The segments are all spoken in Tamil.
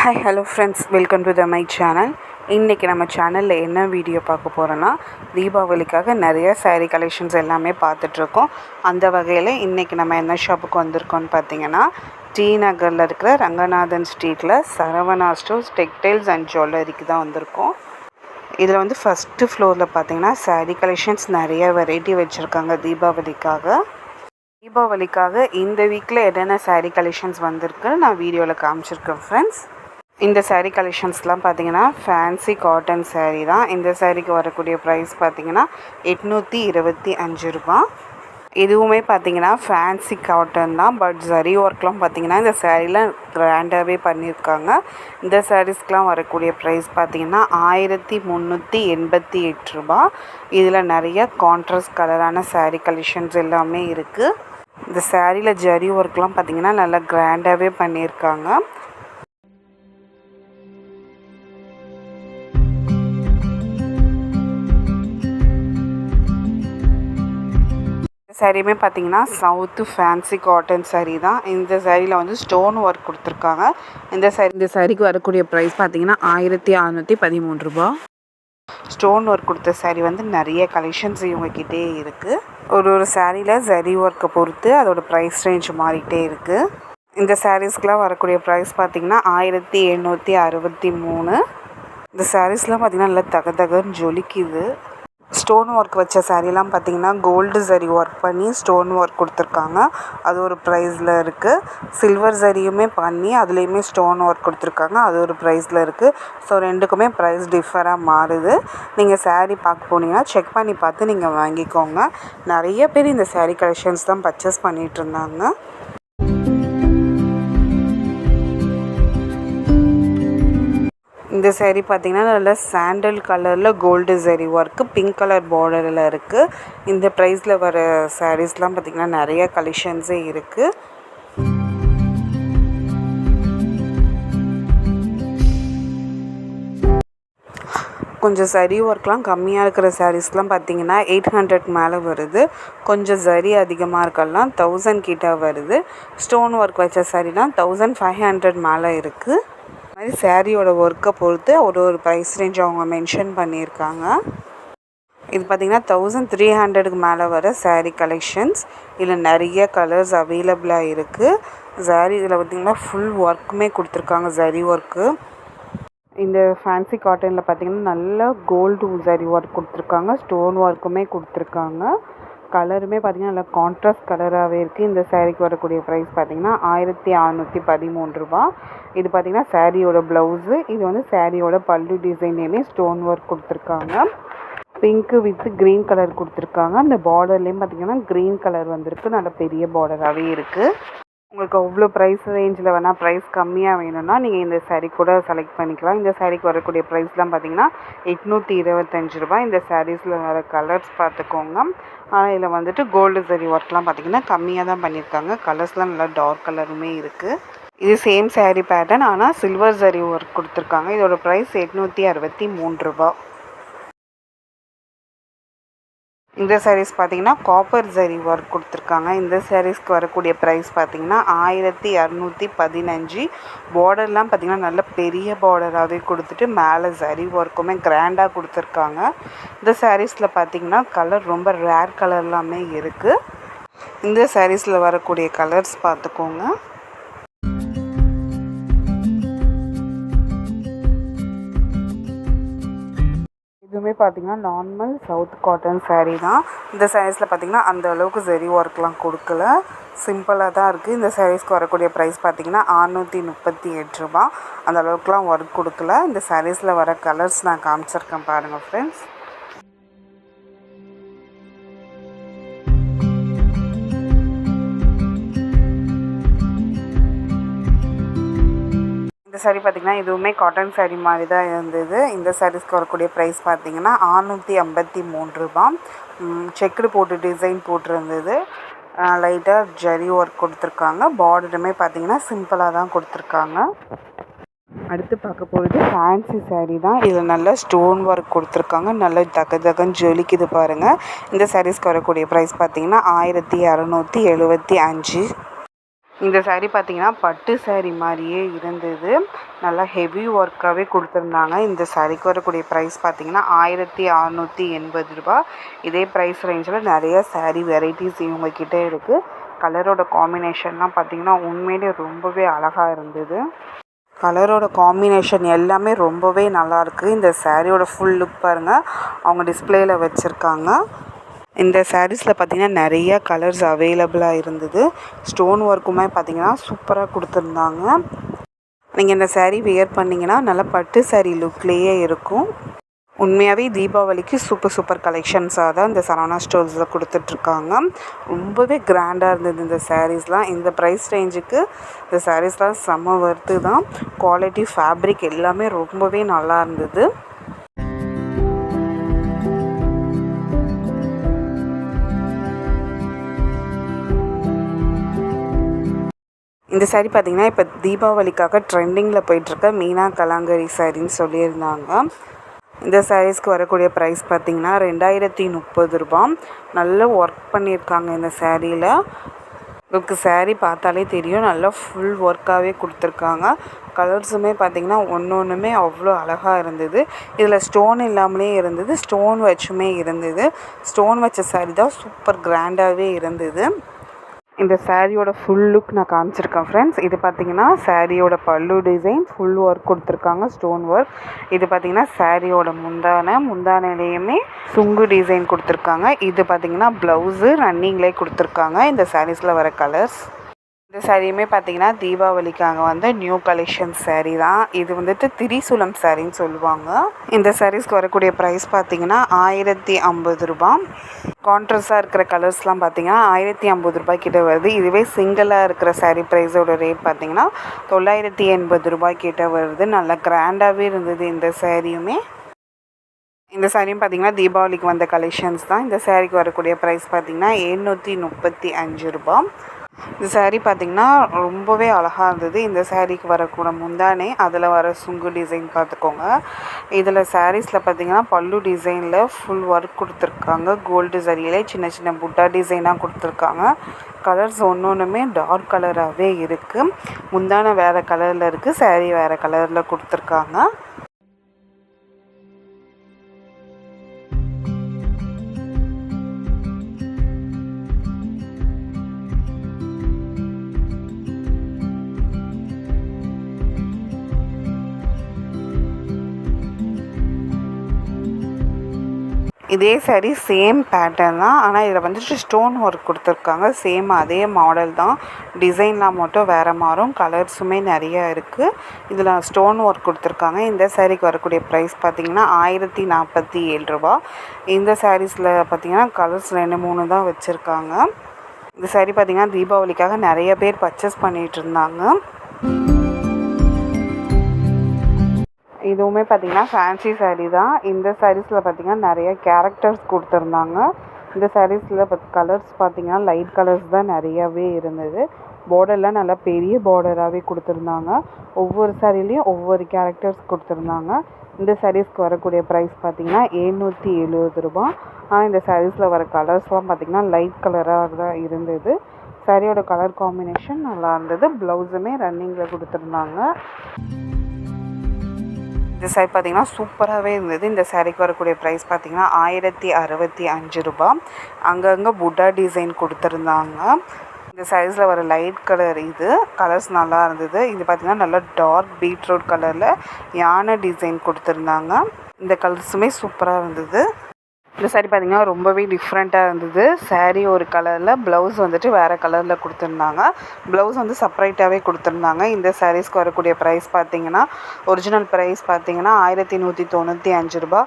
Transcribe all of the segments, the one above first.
Hi hello friends welcome to the my channel இன்றைக்கி நம்ம சேனலில் என்ன வீடியோ பார்க்க போகிறோன்னா தீபாவளிக்காக நிறைய saree கலெக்ஷன்ஸ் எல்லாமே பார்த்துட்ருக்கோம். அந்த வகையில் இன்றைக்கி நம்ம என்ன ஷாப்புக்கு வந்திருக்கோம்னு பார்த்தீங்கன்னா டி நகரில் இருக்கிற ரங்கநாதன் ஸ்ட்ரீட்டில் சரவணா ஸ்டோர்ஸ் டெக்டைல்ஸ் அண்ட் ஜுவல்லரிக்கு தான் வந்திருக்கோம். இதில் வந்து ஃபஸ்ட்டு ஃப்ளோரில் பார்த்தீங்கன்னா saree கலெக்ஷன்ஸ் நிறைய வெரைட்டி வச்சுருக்காங்க தீபாவளிக்காக. தீபாவளிக்காக இந்த வீக்கில் என்னென்ன சாரீ கலெக்ஷன்ஸ் வந்திருக்குன்னு நான் வீடியோவில் காமிச்சிருக்கேன் ஃப்ரெண்ட்ஸ் இந்த சாரீ கலெக்ஷன்ஸ்லாம் பார்த்தீங்கன்னா ஃபேன்சி காட்டன் சாரீ தான். இந்த சாரீக்கு வரக்கூடிய ப்ரைஸ் பார்த்தீங்கன்னா எட்நூற்றி இருபத்தி அஞ்சு ரூபா. இதுவுமே பார்த்தீங்கன்னா ஃபேன்சி காட்டன் தான். பட் ஜரி ஒர்க்லாம் பார்த்தீங்கன்னா இந்த சேரீயில் கிராண்டாகவே பண்ணியிருக்காங்க. இந்த சாரீஸ்க்கெலாம் வரக்கூடிய ப்ரைஸ் பார்த்தீங்கன்னா ஆயிரத்தி முந்நூற்றி எண்பத்தி எட்டு ரூபா. இதில் நிறைய கான்ட்ராஸ்ட் கலரான சாரீ கலெக்ஷன்ஸ் எல்லாமே இருக்குது இந்த சேரீயில் ஜரி ஒர்க்லாம் பார்த்தீங்கன்னா நல்லா கிராண்டாகவே பண்ணியிருக்காங்க. சாரியுமே பார்த்தீங்கன்னா சவுத்து ஃபேன்சி காட்டன் சாரீ தான். இந்த சாரியில் வந்து ஸ்டோன் ஒர்க் கொடுத்துருக்காங்க. இந்த சாரி இந்த சாரிக்கு வரக்கூடிய ப்ரைஸ் பார்த்தீங்கன்னா ஆயிரத்தி அறநூற்றி பதிமூணு ரூபா. ஸ்டோன் ஒர்க் கொடுத்த saree வந்து நிறைய கலெக்ஷன்ஸ் இவங்கக்கிட்டே இருக்குது ஒரு ஒரு சாரியில் சரி ஒர்க்கை பொறுத்து அதோடய ப்ரைஸ் ரேஞ்ச் மாறிட்டே இருக்குது இந்த சாரீஸ்க்கெலாம் வரக்கூடிய ப்ரைஸ் பார்த்தீங்கன்னா ஆயிரத்தி எழுநூற்றி அறுபத்தி மூணு. இந்த சாரீஸ்லாம் பார்த்தீங்கன்னா நல்லா தக தகன்னு ஜொலிக்குது. ஸ்டோன் ஒர்க் வச்ச சாரீலாம் பார்த்தீங்கன்னா கோல்டு சரி ஒர்க் பண்ணி ஸ்டோன் ஒர்க் கொடுத்துருக்காங்க. அது ஒரு ப்ரைஸில் இருக்குது சில்வர் சரியுமே பண்ணி அதுலேயுமே ஸ்டோன் ஒர்க் கொடுத்துருக்காங்க. அது ஒரு ப்ரைஸில் இருக்குது ஸோ ரெண்டுக்குமே ப்ரைஸ் டிஃபராக மாறுது. நீங்கள் சாரீ பார்க்க போனீங்கன்னா செக் பண்ணி பார்த்து நீங்கள் வாங்கிக்கோங்க. நிறைய பேர் இந்த சாரீ கலெக்ஷன்ஸ் தான் பர்ச்சேஸ் பண்ணிகிட்டு இருந்தாங்க. இந்த சேரீ பார்த்திங்கன்னா நல்லா சாண்டல் கலரில் gold sari work pink colour பார்டரில் இருக்குது இந்த ப்ரைஸில் வர சாரீஸ்லாம் பார்த்தீங்கன்னா நிறைய கலெக்ஷன்ஸே இருக்குது கொஞ்சம் சரி ஒர்க்லாம் கம்மியாக இருக்கிற சாரீஸ்லாம் பார்த்தீங்கன்னா எயிட் ஹண்ட்ரட் மேலே வருது. கொஞ்சம் சரி அதிகமாக இருக்கலாம் தௌசண்ட் கிட்ட வருது. ஸ்டோன் ஒர்க் வச்ச சாரீலாம் தௌசண்ட் ஃபைவ் ஹண்ட்ரட் மேலே இருக்குது மாதிரி சேரீயோட ஒர்க்கை பொறுத்து ஒரு ஒரு ப்ரைஸ் ரேஞ்ச் அவங்க மென்ஷன் பண்ணியிருக்காங்க. இது பார்த்திங்கன்னா தௌசண்ட் த்ரீ ஹண்ட்ரடுக்கு மேலே வர சாரீ கலெக்ஷன்ஸ் இதில் நிறைய கலர்ஸ் அவைலபிளாக இருக்குது saree இதில் பார்த்திங்கன்னா ஃபுல் ஒர்க்குமே கொடுத்துருக்காங்க சரி ஒர்க்கு இந்த ஃபேன்சி காட்டனில் பார்த்திங்கன்னா நல்ல கோல்டு சரி ஒர்க் கொடுத்துருக்காங்க ஸ்டோன் ஒர்க்குமே கொடுத்துருக்காங்க. கலருமே பார்த்திங்கன்னா நல்லா கான்ட்ராஸ்ட் கலராகவே இருக்குது இந்த சேரீக்கு வரக்கூடிய ப்ரைஸ் பார்த்திங்கன்னா ஆயிரத்தி அறநூற்றி பதிமூணு ரூபா. இது பார்த்திங்கன்னா சேரீயோட ப்ளவுஸு இது வந்து சேரீயோட பல்லு டிசைன்லேயுமே ஸ்டோன் ஒர்க் கொடுத்துருக்காங்க. பிங்க்கு வித் க்ரீன் கலர் கொடுத்துருக்காங்க. அந்த பார்டர்லேயும் பார்த்திங்கன்னா க்ரீன் கலர் வந்திருக்கு. நல்ல பெரிய பார்டராகவே இருக்குது உங்களுக்கு அவ்வளோ ப்ரைஸ் ரேஞ்சில் வேணால் ப்ரைஸ் கம்மியாக வேணும்னா நீங்கள் இந்த சாரீ கூட செலக்ட் பண்ணிக்கலாம். இந்த சாரீக்கு வரக்கூடிய ப்ரைஸ்லாம் பார்த்தீங்கன்னா எட்நூற்றி இருபத்தஞ்சி ரூபாய். இந்த சாரீஸில் வர கலர்ஸ் பார்த்துக்கோங்க ஆனால் இதில் வந்துட்டு கோல்டு சரி ஒர்க்லாம் பார்த்திங்கன்னா கம்மியாக தான் பண்ணியிருக்காங்க கலர்ஸ்லாம் நல்லா டார்க் கலருமே இருக்குது இது சேம் சாரீ பேட்டர்ன் ஆனால் சில்வர் சரி ஒர்க் கொடுத்துருக்காங்க. இதோட ப்ரைஸ் எட்நூற்றி அறுபத்தி மூணு ரூபா இந்த சாரீஸ் பார்த்தீங்கன்னா காப்பர் ஜரி ஒர்க் கொடுத்துருக்காங்க. இந்த சாரீஸ்க்கு வரக்கூடிய ப்ரைஸ் பார்த்தீங்கன்னா ஆயிரத்தி இரநூத்தி பதினஞ்சு. பார்டர்லாம் பார்த்தீங்கன்னா நல்ல பெரிய பார்டராகவே கொடுத்துட்டு மேலே ஜரி ஒர்க்குமே கிராண்டாக கொடுத்துருக்காங்க. இந்த சாரீஸில் பார்த்தீங்கன்னா கலர் ரொம்ப ரேர் கலர்லாமே இருக்குது இந்த சாரீஸில் வரக்கூடிய கலர்ஸ் பார்த்துக்கோங்க பார்த்திங்கன்னா நார்மல் சவுத் காட்டன் சாரீ தான். இந்த சாரீஸில் பார்த்தீங்கன்னா அந்த அளவுக்கு சரி ஒர்க்லாம் கொடுக்கல. சிம்பிளாக தான் இருக்குது இந்த சாரீஸ்க்கு வரக்கூடிய ப்ரைஸ் பார்த்தீங்கன்னா அறநூற்றி முப்பத்தி எட்டு ரூபா. அந்த அளவுக்குலாம் ஒர்க் கொடுக்கல. இந்த சாரீஸில் வர கலர்ஸ் நான் காமிச்சிருக்கேன் பாருங்கள் ஃப்ரெண்ட்ஸ் இந்த பார்த்திங்கன்னா பார்த்தீங்கன்னா இதுவுமே காட்டன் saree மாதிரி தான் இருந்தது. இந்த சாரீஸ்க்கு வரக்கூடிய ப்ரைஸ் பார்த்தீங்கன்னா ஆறுநூற்றி ஐம்பத்தி மூணு ரூபா செக்குடு போட்டு டிசைன் போட்டிருந்தது. லைட்டாக ஜரி ஒர்க் கொடுத்துருக்காங்க. பார்டருமே பார்த்தீங்கன்னா சிம்பிளாக தான் கொடுத்துருக்காங்க. அடுத்து பார்க்க போகிறது ஃபேன்சி சாரீ தான். இதில் நல்ல ஸ்டோன் ஒர்க் கொடுத்துருக்காங்க. நல்லா தக தகன்னு ஜொலிக்குது பாருங்கள் இந்த சாரீஸ்க்கு வரக்கூடிய ப்ரைஸ் பார்த்தீங்கன்னா ஆயிரத்தி இரநூத்தி எழுபத்தி அஞ்சு. இந்த saree பார்த்தீங்கன்னா பட்டு saree மாதிரியே இருந்தது. நல்லா ஹெவி ஒர்க்காகவே கொடுத்துருந்தாங்க. இந்த சாரீக்கு வரக்கூடிய ப்ரைஸ் பார்த்தீங்கன்னா ஆயிரத்தி அறநூற்றி எண்பது ரூபா. இதே ப்ரைஸ் ரேஞ்சில் நிறைய சேரீ வெரைட்டிஸ் இவங்கக்கிட்ட இருக்குது கலரோட காம்பினேஷன்லாம் பார்த்தீங்கன்னா உண்மையிலே ரொம்பவே அழகாக இருந்தது. கலரோட காம்பினேஷன் எல்லாமே ரொம்பவே நல்லாயிருக்கு இந்த சாரியோட ஃபுல் லுக் பாருங்கள் அவங்க டிஸ்பிளேயில் வச்சுருக்காங்க. இந்த சாரீஸில் பார்த்தீங்கன்னா நிறைய கலர்ஸ் அவைலபிளாக இருந்தது. ஸ்டோன் ஒர்க்குமே பார்த்தீங்கன்னா சூப்பராக கொடுத்துருந்தாங்க. நீங்கள் இந்த சாரீ வியர் பண்ணிங்கன்னா நல்லா பட்டு சாரீ லுக்லேயே இருக்கும். உண்மையாகவே தீபாவளிக்கு சூப்பர் சூப்பர் கலெக்ஷன்ஸாக தான் இந்த சரவணா ஸ்டோர்ஸில் கொடுத்துட்ருக்காங்க. ரொம்பவே கிராண்டாக இருந்தது இந்த சாரீஸ்லாம் இந்த ப்ரைஸ் ரேஞ்சுக்கு இந்த சாரீஸ்லாம் செம்ம ஒர்த்து தான். குவாலிட்டி ஃபேப்ரிக் எல்லாமே ரொம்பவே நல்லா இருந்தது. இந்த saree பார்த்தீங்கன்னா இப்போ தீபாவளிக்காக ட்ரெண்டிங்கில் போயிட்டுருக்க மீனா கலாங்கரி சாரின்னு சொல்லியிருந்தாங்க. இந்த சாரீஸ்க்கு வரக்கூடிய ப்ரைஸ் பார்த்திங்கன்னா ரெண்டாயிரத்தி முப்பது ரூபா நல்ல ஒர்க் பண்ணியிருக்காங்க இந்த சாரியில் உங்களுக்கு சாரீ பார்த்தாலே தெரியும் நல்லா ஃபுல் ஒர்க்காகவே கொடுத்துருக்காங்க. கலர்ஸுமே பார்த்திங்கன்னா ஒன்று ஒன்றுமே அவ்வளோ அழகாக இருந்தது. இதில் ஸ்டோன் இல்லாமலே இருந்தது ஸ்டோன் வச்சுமே இருந்தது. ஸ்டோன் வச்ச saree தான் சூப்பர் கிராண்டாகவே இருந்தது. இந்த சாரியோட ஃபுல் லுக் நான் காமிச்சிருக்கேன் ஃப்ரெண்ட்ஸ் இது பார்த்தீங்கன்னா சாரியோட பல்லு டிசைன் ஃபுல் ஒர்க் கொடுத்துருக்காங்க ஸ்டோன் ஒர்க் இது பார்த்தீங்கன்னா சாரியோட முந்தானை முந்தானையிலையுமே சுங்கு டிசைன் கொடுத்துருக்காங்க. இது பார்த்தீங்கன்னா ப்ளவுஸு ரன்னிங்லேயே கொடுத்துருக்காங்க. இந்த சாரீஸில் வர கலர்ஸ் இந்த சாரியுமே பார்த்தீங்கன்னா தீபாவளிக்காக வந்து நியூ கலெக்ஷன் சாரீ தான். இது வந்துட்டு திரிசூலம் சாரின்னு சொல்லுவாங்க. இந்த சாரீஸ்க்கு வரக்கூடிய ப்ரைஸ் பார்த்தீங்கன்னா ஆயிரத்தி ஐம்பது ரூபா கான்ட்ரஸாக இருக்கிற கலர்ஸ்லாம் பார்த்தீங்கன்னா ஆயிரத்தி ஐம்பது ரூபாய்க்கிட்ட வருது. இதுவே சிங்கிளாக இருக்கிற சாரீ ப்ரைஸோட ரேட் பார்த்தீங்கன்னா தொள்ளாயிரத்தி எண்பது ரூபாய்க்கிட்ட வருது. நல்லா கிராண்டாகவே இருந்தது இந்த சாரியுமே இந்த சாரியும் பார்த்தீங்கன்னா தீபாவளிக்கு வந்த கலெக்ஷன்ஸ் தான். இந்த சாரீக்கு வரக்கூடிய ப்ரைஸ் பார்த்தீங்கன்னா எழுநூற்றி முப்பத்தி அஞ்சு ரூபா இந்த சேரீ பார்த்தீங்கன்னா ரொம்பவே அழகாக இருந்தது. இந்த சேரீக்கு வரக்கூட முந்தானே அதில் வர சுங்கு டிசைன் பார்த்துக்கோங்க இதில் சாரீஸில் பார்த்தீங்கன்னா பல்லு டிசைனில் ஃபுல் ஒர்க் கொடுத்துருக்காங்க. கோல்டு சரியிலே சின்ன சின்ன புட்டா டிசைனாக கொடுத்துருக்காங்க. கலர்ஸ் ஒன்று ஒன்றுமே டார்க் கலராகவே இருக்குது முந்தான வேறு கலரில் இருக்குது சேரீ வேறு கலரில் கொடுத்துருக்காங்க. இதே சாரீ சேம் பேட்டர்ன் தான். ஆனால் இதில் வந்துட்டு ஸ்டோன் ஒர்க் கொடுத்துருக்காங்க. சேம் அதே மாடல் தான். டிசைன்லாம் மட்டும் வேறு மாறும். கலர்ஸுமே நிறையா இருக்குது இதில் ஸ்டோன் ஒர்க் கொடுத்துருக்காங்க. இந்த சாரீக்கு வரக்கூடிய ப்ரைஸ் பார்த்திங்கன்னா ஆயிரத்தி நாற்பத்தி ஏழு ரூபா. இந்த சாரீஸில் பார்த்தீங்கன்னா கலர்ஸ் ரெண்டு மூணு தான் வச்சுருக்காங்க. இந்த சாரீ பார்த்தீங்கன்னா தீபாவளிக்காக நிறைய பேர் பர்ச்சேஸ் பண்ணிகிட்டு இருந்தாங்க. இதுவுமே பார்த்தீங்கன்னா ஃபேன்சி சாரீ தான். இந்த சாரீஸில் பார்த்தீங்கன்னா நிறைய கேரக்டர்ஸ் கொடுத்துருந்தாங்க. இந்த சாரீஸில் கலர்ஸ் பார்த்தீங்கன்னா லைட் கலர்ஸ் தான் நிறையாவே இருந்தது. பார்டர்லாம் நல்லா பெரிய பார்டராகவே கொடுத்துருந்தாங்க. ஒவ்வொரு சாரிலையும் ஒவ்வொரு கேரக்டர்ஸ் கொடுத்துருந்தாங்க. இந்த சாரீஸ்க்கு வரக்கூடிய ப்ரைஸ் பார்த்தீங்கன்னா எழுநூற்றி எழுபது ரூபா. ஆனால் இந்த சாரீஸில் வர கலர்ஸ்லாம் பார்த்திங்கன்னா லைட் கலராக தான் இருந்தது. சாரியோட கலர் காம்பினேஷன் நல்லா இருந்தது. ப்ளவுஸுமே ரன்னிங்கில் கொடுத்துருந்தாங்க. இந்த saree பார்த்திங்கன்னா சூப்பராகவே இருந்தது. இந்த சாரீக்கு வரக்கூடிய ப்ரைஸ் பார்த்திங்கன்னா ஆயிரத்தி அறுபத்தி அஞ்சு ரூபா அங்கங்கே புட்டா டிசைன் கொடுத்துருந்தாங்க. இந்த சைஸில் வர லைட் கலர் இது. கலர்ஸ் நல்லா இருந்தது. இது பார்த்திங்கன்னா நல்லா டார்க் பீட்ரூட் கலரில் யானை டிசைன் கொடுத்துருந்தாங்க. இந்த கலர்ஸுமே சூப்பராக இருந்தது. இந்த saree பார்த்தீங்கன்னா ரொம்பவே டிஃப்ரெண்ட்டாக இருந்தது. Saree ஒரு கலரில் ப்ளவுஸ் வந்துட்டு வேறு கலரில் கொடுத்துருந்தாங்க. ப்ளவுஸ் வந்து செப்பரேட்டாகவே கொடுத்துருந்தாங்க. இந்த சாரீஸ்க்கு வரக்கூடிய ப்ரைஸ் பார்த்தீங்கன்னா ஒரிஜினல் ப்ரைஸ் பார்த்தீங்கன்னா ஆயிரத்தி நூற்றி தொண்ணூற்றி அஞ்சு ரூபா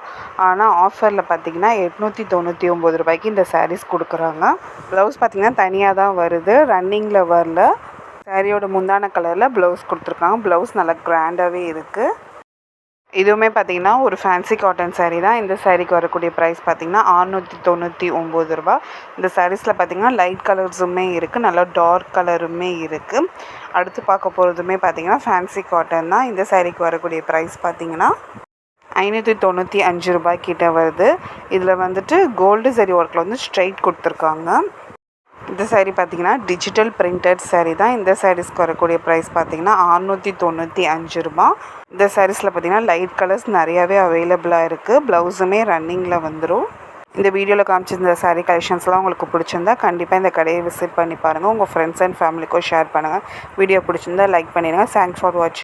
ஆனால் ஆஃபரில் பார்த்தீங்கன்னா எட்நூற்றி தொண்ணூற்றி ஒம்பது ரூபாய்க்கு இந்த சாரீஸ் கொடுக்குறாங்க. ப்ளவுஸ் பார்த்தீங்கன்னா தனியாக தான் வருது. ரன்னிங்கில் வரல. சாரியோட முந்தான கலரில் ப்ளவுஸ் கொடுத்துருக்காங்க. ப்ளவுஸ் நல்லா கிராண்டாகவே இருக்குது இதுவுமே பார்த்தீங்கன்னா ஒரு ஃபேன்சி காட்டன் சாரீ தான். இந்த சாரீக்கு வரக்கூடிய ப்ரைஸ் பார்த்தீங்கன்னா அறுநூற்றி தொண்ணூற்றி ஒம்பது ரூபா. இந்த சாரீஸில் பார்த்தீங்கன்னா லைட் கலர்ஸுமே இருக்குது நல்லா டார்க் கலருமே இருக்குது அடுத்து பார்க்க போகிறதுமே பார்த்தீங்கன்னா ஃபேன்சி காட்டன் தான். இந்த சாரீக்கு வரக்கூடிய ப்ரைஸ் பார்த்தீங்கன்னா ஐநூற்றி தொண்ணூற்றி அஞ்சு ரூபாய்க்கிட்ட வருது. இதில் வந்துட்டு கோல்டு சரி ஒர்க்கில் வந்து ஸ்ட்ரைட் கொடுத்துருக்காங்க. இந்த saree பார்த்தீங்கன்னா டிஜிட்டல் பிரிண்டட் சேரீ தான். இந்த சாரீஸ்க்கு வரக்கூடிய ப்ரைஸ் பார்த்தீங்கன்னா அறநூற்றி தொண்ணூற்றி அஞ்சு ரூபா. இந்த சாரீஸில் பார்த்திங்கன்னா லைட் கலர்ஸ் நிறையாவே அவைலபிளாக இருக்குது ப்ளவுஸுமே ரன்னிங்கில் வந்துடும் இந்த வீடியோவில் காமிச்சிருந்த சாரீ கலெக்ஷன்ஸ்லாம் உங்களுக்கு பிடிச்சிருந்தா கண்டிப்பாக இந்த கடையை விசிட் பண்ணி பாருங்கள் உங்கள் ஃப்ரெண்ட்ஸ் அண்ட் ஃபேமிலிக்கும் ஷேர் பண்ணுங்கள் வீடியோ பிடிச்சிருந்தா லைக் பண்ணிடுங்க. தேங்க்ஸ் ஃபார் வாட்சிங்